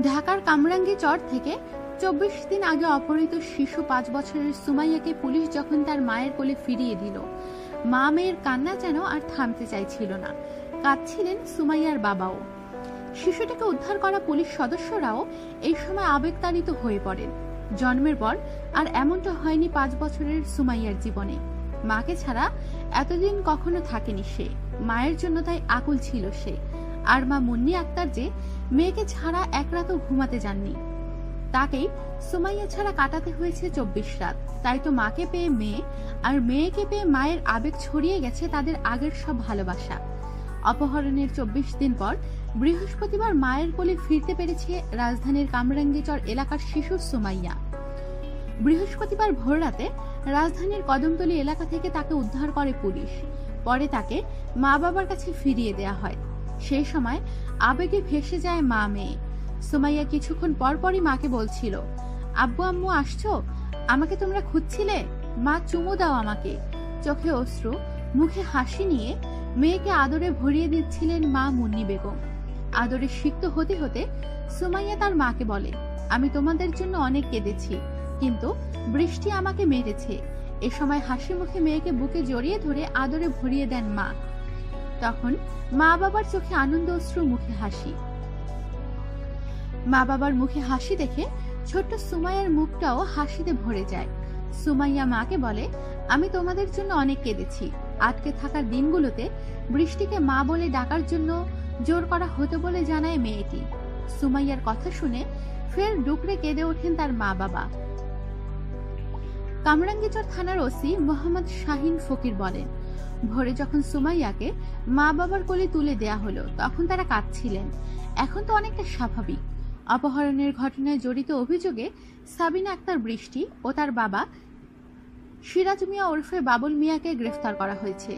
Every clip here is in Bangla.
ঢাকার কামরাঙ্গি চর থেকে চব্বিশ দিন আগে অপহৃত শিশু পাঁচ বছরের সুমাইয়াকে পুলিশ যখন তার মায়ের কোলে ফিরিয়ে দিল, মা মেয়ের কান্না যেন আর থামতে চাইছিল না। কাঁদছিলেন সুমাইয়ার বাবাও। শিশুটিকে উদ্ধার করা পুলিশ সদস্যরাও এই সময় আবেগতাড়িত হয়ে পড়েন। জন্মের পর আর এমনটা হয়নি পাঁচ বছরের সুমাইয়ার জীবনে। মাকে ছাড়া এতদিন কখনো থাকেনি সে। মায়ের জন্য তাই আকুল ছিল সে। আর মা মুন্নি আক্তার যে মেয়েকে ছাড়া এক রাতও ঘুমাতে যাননি। তাকেই সুমাইয়া ছাড়া কাটাতে হয়েছে চব্বিশ রাত। তাই তো মাকে পেয়ে মেয়ে আর মেয়েকে পেয়ে মায়ের আবেগ ছড়িয়ে গেছে তাদের আগের সব ভালোবাসা। অপহরণের চব্বিশ দিন পর বৃহস্পতিবার মায়ের কোলে ফিরতে পেরেছে রাজধানীর কামরাঙ্গীচর এলাকার শিশু সুমাইয়া। বৃহস্পতিবার ভোররাতে রাজধানীর কদমতলী এলাকা থেকে তাকে উদ্ধার করে পুলিশ। পরে তাকে মা বাবার কাছে ফিরিয়ে দেয়া হয়। সেই সময় আবেগে ভেসে যায় মা মেয়ে। সুমাইয়া কিছুক্ষণ পরপরই মাকে বলছিল, আব্বু, আম্মু, আসছো? আমাকে তোমরা খুঁজছিলে? মা, চুমু দাও আমাকে। চোখে অশ্রু, মুখে হাসি নিয়ে মেয়েকে আদরে ভরিয়ে দিচ্ছিলেন মা মুন্নি বেগম। আদরে সিক্ত হতে হতে সুমাইয়া তার মাকে বলে, আমি তোমাদের জন্য অনেক কেঁদেছি, কিন্তু বৃষ্টি আমাকে মেরেছে এ সময় হাসি মুখে মেয়েকে বুকে জড়িয়ে ধরে আদরে ভরিয়ে দেন মা। তখন মা বাবার চোখে আনন্দ অশ্রু, মুখে হাসি। মা বাবার মুখে হাসি দেখে ছোট্ট সুমাইয়ার মুখটাও হাসিতে ভরে যায়। সুমাইয়া মাকে বলে, আমি তোমাদের জন্য অনেক কেঁদেছি। আটকে থাকার দিনগুলোতে বৃষ্টিকে মা বলে ডাকার জন্য জোর করা হতো বলে জানায় মেয়েটি। সুমাইয়ার কথা শুনে ফের ডুকরে কেঁদে ওঠেন তার মা বাবা। কামরাঙ্গিচর থানার ওসি মোহাম্মদ শাহিন ফকির বলেন ভোরে যখন সুমাইয়াকে মা বাবার কোলে তুলে দেয়া হলো, তখন তারা কাঁদছিলেন। এখন তো অনেকটা স্বাভাবিক। অপহরণের ঘটনায় জড়িত অভিযোগে সাবিনা আক্তার বৃষ্টি ও তার বাবা সিরাজ মিয়া ওরফে বাবুল মিয়াকে গ্রেফতার করা হয়েছে।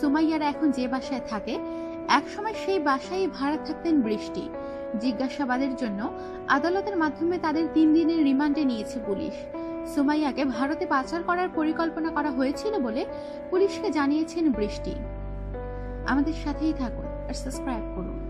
সুমাইয়ারা এখন যে বাসায় থাকে, একসময় সেই বাসায় ভাড়া থাকতেন বৃষ্টি। জিজ্ঞাসাবাদের জন্য আদালতের মাধ্যমে তাদের তিন দিনের রিমান্ডে নিয়েছে পুলিশ। সুমাইয়াকে ভারতে পাচার করার পরিকল্পনা করা হয়েছিল বলে পুলিশকে জানিয়েছেন বৃষ্টি। আমাদের সাথেই থাকুন আর সাবস্ক্রাইব করুন।